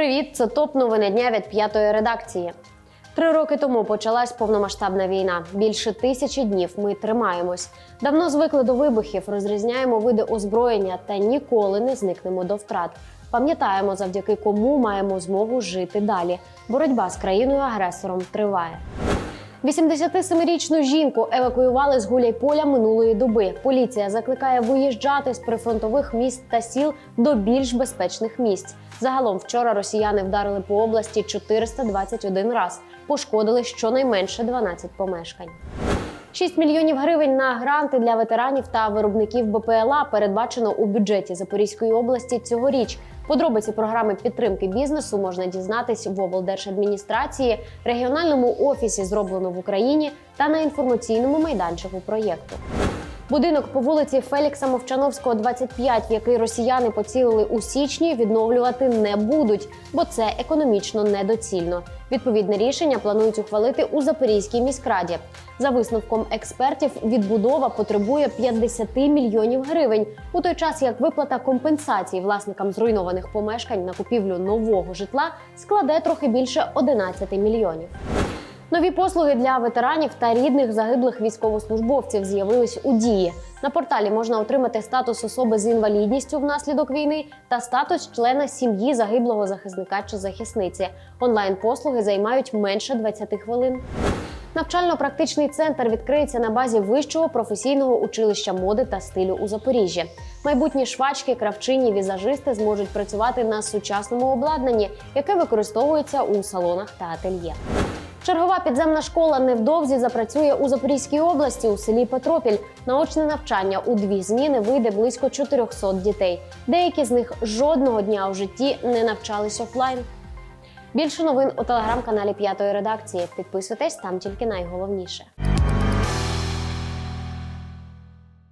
Привіт, це топ новини дня від п'ятої редакції. Три роки тому почалась повномасштабна війна. Більше тисячі днів ми тримаємось. Давно звикли до вибухів, розрізняємо види озброєння та ніколи не зникнемо до втрат. Пам'ятаємо, завдяки кому маємо змогу жити далі. Боротьба з країною-агресором триває. 87-річну жінку евакуювали з Гуляйполя минулої доби. Поліція закликає виїжджати з прифронтових міст та сіл до більш безпечних місць. Загалом вчора росіяни вдарили по області 421 раз, пошкодили щонайменше 12 помешкань. 6 мільйонів гривень на гранти для ветеранів та виробників БПЛА передбачено у бюджеті Запорізької області цьогоріч. Подробиці програми підтримки бізнесу можна дізнатись в облдержадміністрації, регіональному офісі зроблено в Україні та на інформаційному майданчику проєкту. Будинок по вулиці Фелікса Мовчановського, 25, в який росіяни поцілили у січні, відновлювати не будуть, бо це економічно недоцільно. Відповідне рішення планують ухвалити у Запорізькій міськраді. За висновком експертів, відбудова потребує 50 мільйонів гривень, у той час як виплата компенсацій власникам зруйнованих помешкань на купівлю нового житла складе трохи більше 11 мільйонів. Нові послуги для ветеранів та рідних загиблих військовослужбовців з'явились у дії. На порталі можна отримати статус особи з інвалідністю внаслідок війни та статус члена сім'ї загиблого захисника чи захисниці. Онлайн-послуги займають менше 20 хвилин. Навчально-практичний центр відкриється на базі вищого професійного училища моди та стилю у Запоріжжі. Майбутні швачки, кравчині, візажисти зможуть працювати на сучасному обладнанні, яке використовується у салонах та ательє. Чергова підземна школа невдовзі запрацює у Запорізькій області у селі Петропіль. Наочне навчання у дві зміни вийде близько 400 дітей. Деякі з них жодного дня у житті не навчались офлайн. Більше новин у телеграм-каналі П'ятої редакції. Підписуйтесь там тільки найголовніше.